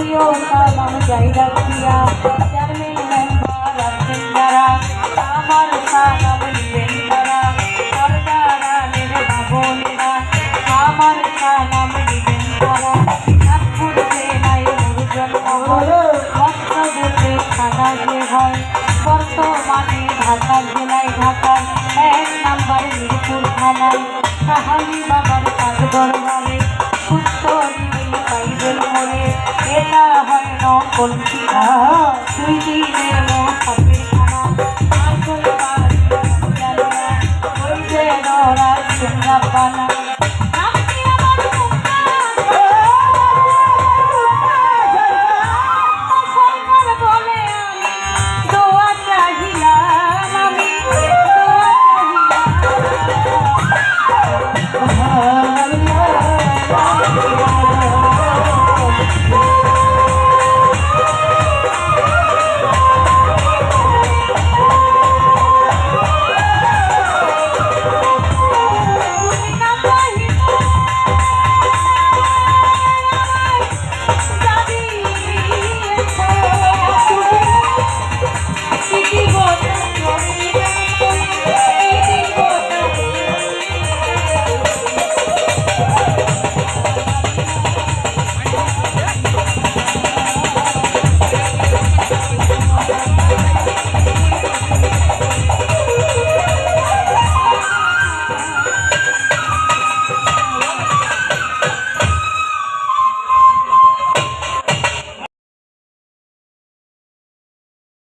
নাই রাখিয়া chairman member আছেন আমার সালাম তারা। আমার সালাম নিবেন তারা। জেলায় মুরজন হয় খানা যে হয় বাবার কাজ দরবারে নকল তুই দিলে মোহামের খানা আর কোন বাড়ি গেল না ওই যে নরা সিংহাপানা Bye.